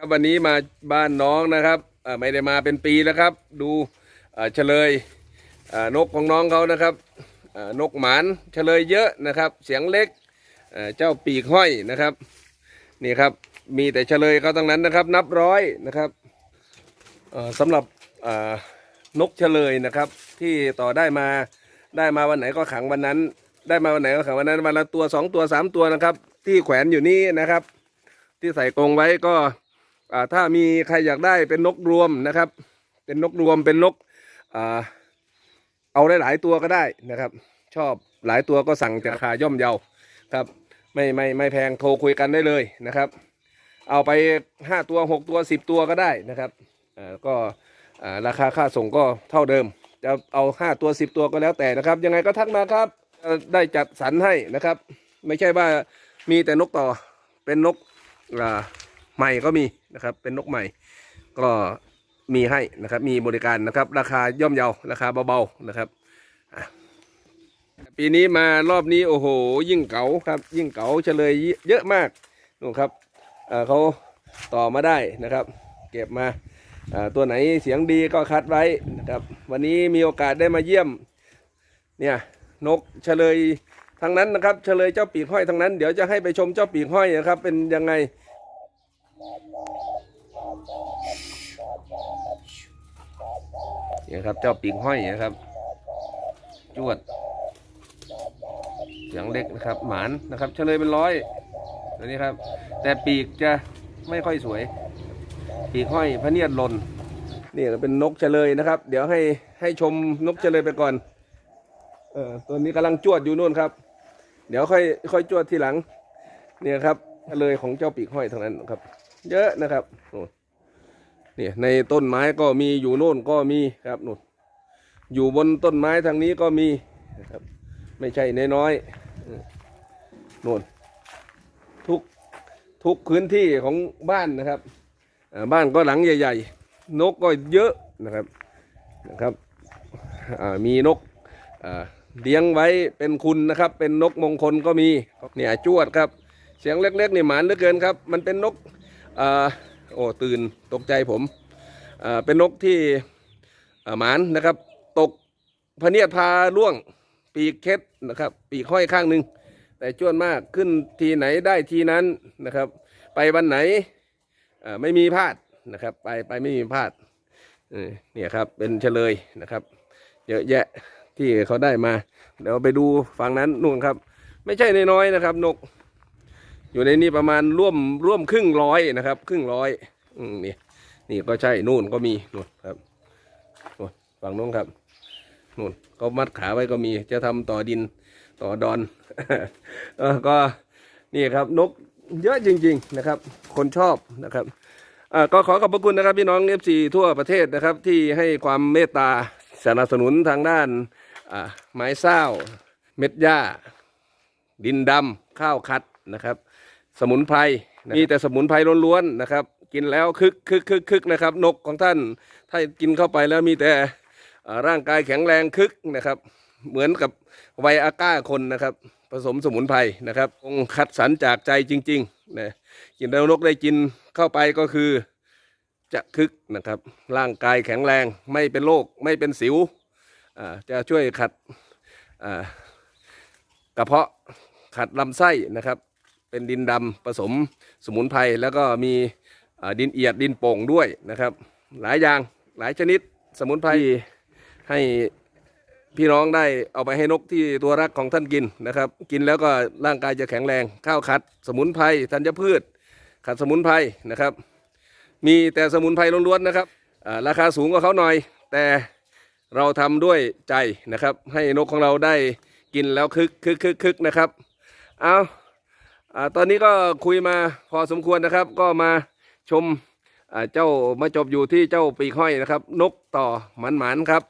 ครับวันนี้มาบ้านน้องนะครับไม่ได้มาเป็นปีแล้วครับ ดูเฉลยนกของน้องเขานะครับนกหมานเฉลยเยอะนะครับ เสียงเล็กเจ้าปีกห้อยนะครับ นี่ครับมีแต่เฉลยเขาทั้งนั้นนะครับ นับร้อยนะครับสำหรับนกเฉลยนะครับ ที่ต่อได้มาได้มาวันไหนก็ขังวันนั้น ได้มาวันไหนก็ขังวันนั้นวันละตัวสองตัวสามตัวนะครับ ที่แขวนอยู่นี่นะครับ ที่ใส่กรงไว้ก็ ถ้ามีใครอยากได้เป็นนกรวมนะครับ เป็นนกรวมเป็นนกอเอาได้หลายตัวก็ได้นะครับ ชอบหลายตัวก็สั่งจากราคาย่อมเยาครับ ไม่ไม่ไม่แพงโทรคุยกันได้เลยนะครับ เอาไปห้าตัวหกตัวสิบตัวก็ได้นะครับก็ราคาค่าส่งก็เท่าเดิม จะเอาห้าตัวสิบตัวก็แล้วแต่นะครับ ยังไงก็ทักมาครับได้จัดสรรให้นะครับ ไม่ใช่ว่ามีแต่นกต่อเป็นนกใหม่ก็มี นะครับ เป็นนกใหม่ ก็มีให้นะครับ มีบริการนะครับ ราคาย่อมเยาราคาเบาๆนะครับปีนี้มารอบนี้โอ้โห ยิ่งเก๋าครับ ยิ่งเก๋าเฉลยเยอะมากนู่นครับเออเขาต่อมาได้นะครับ เก็บมาอ่าตัวไหนเสียงดีก็คัดไว้นะครับ วันนี้มีโอกาสได้มาเยี่ยมเนี่ยนกเฉลยทั้งนั้นนะครับ เฉลยเจ้าปีกห้อยทั้งนั้น เดี๋ยวจะให้ไปชมเจ้าปีกห้อยนะครับ เป็นยังไง นี่ครับเจ้าปีกห้อยนะครับ จวดเสียงเล็กนะครับ หมานนะครับเฉลยเป็นร้อยตัวนี้ครับ แต่ปีกจะไม่ค่อยสวย ปีกห้อยพระเนียดหล่นนี่ก็เป็นนกเฉลยนะครับ เดี๋ยวให้ให้ชมนกเฉลยไปก่อนเออตัวนี้กำลังจวดอยู่นู่นครับ เดี๋ยวค่อยค่อยจวดทีหลัง เนี่ยครับเฉลยของเจ้าปีกห้อยทั้งนั้นครับ เยอะนะครับโน่น เนี่ยในต้นไม้ก็มีอยู่โน่นก็มีครับนู่นอยู่บนต้นไม้ทางนี้ก็มีนะครับ ไม่ใช่น้อยๆนู่นทุกทุกพื้นที่ของบ้านนะครับบ้านก็หลังใหญ่ ๆ นกก็เยอะนะครับนะครับมีนกเลี้ยงไว้เป็นคุณนะครับ เป็นนกมงคลก็มีเนี่ยจวดครับ เสียงเล็กๆนี่หมานเหลือเกินครับ มันเป็นนกอ่า โอ้ตื่นตกใจผมเป็นนกที่หมานนะครับ ตกพเนียดพาล่วงปีกเค็ดนะครับ ปีกห้อยข้างหนึ่งแต่จวนมากขึ้นทีไหนได้ทีนั้นนะครับ ไปวันไหนไม่มีพลาดนะครับ ไปไปไม่มีพลาดเออเนี่ยครับเป็นเฉลยนะครับ เยอะแยะที่เขาได้มา เดี๋ยวไปดูฝั่งนั้นนู่นครับ ไม่ใช่น้อยๆนะครับ นก อยู่ในนี้ประมาณร่วมร่วมครึ่งร้อยนะครับ ครึ่งร้อยอืมนี่นี่ก็ใช่นู่นก็มีนู่นครับนู่นฝั่งนู้นครับนู่นเขามัดขาไว้ก็มีจะทำต่อดินต่อดอนเออก็นี่ครับนกเยอะจริง ๆนะครับ คนชอบนะครับอ่าก็ขอขอบพระคุณนะครับพี่น้องเอฟซีทั่วประเทศนะครับ ที่ให้ความเมตตาสนับสนุนทางด้านอ่าไม้เศร้า เม็ดหญ้า ดินดำข้าวคัดนะครับ สมุนไพรมีแต่สมุนไพรล้วนๆนะครับ กินแล้วคึกคึกคึกคึกนะครับ นกของท่านถ้ากินเข้าไปแล้วมีแต่อ่าร่างกายแข็งแรงคึกนะครับ เหมือนกับไวอาก้าคนนะครับ ผสมสมุนไพรนะครับคงคัดสรรจากใจจริงๆนะกินแล้วนกได้กินเข้าไปก็คือจะคึกนะครับ ร่างกายแข็งแรงไม่เป็นโรคไม่เป็นสิวอ่าจะช่วยขัดอ่ากระเพาะขัดลำไส้นะครับ เป็นดินดำผสมสมุนไพรแล้วก็มีดินเอียดดินโป่งด้วยนะครับ หลายอย่างหลายชนิดสมุนไพรให้พี่น้องได้เอาไปให้นกที่ตัวรักของท่านกินนะครับ กินแล้วก็ร่างกายจะแข็งแรงข้าวขัด สมุนไพรธัญพืช ขัดสมุนไพรนะครับ มีแต่สมุนไพรล้วนๆนะครับราคาสูงกว่าเขาหน่อย แต่เราทำด้วยใจนะครับ ให้นกของเราได้กินแล้วคึกคึกคึกคึกนะครับเอา อ่าตอนนี้ก็คุยมาพอสมควรนะครับ ก็มาชมอ่าเจ้ามาจบอยู่ที่เจ้าปีกห้อยนะครับ นกต่อหมันหมันครับ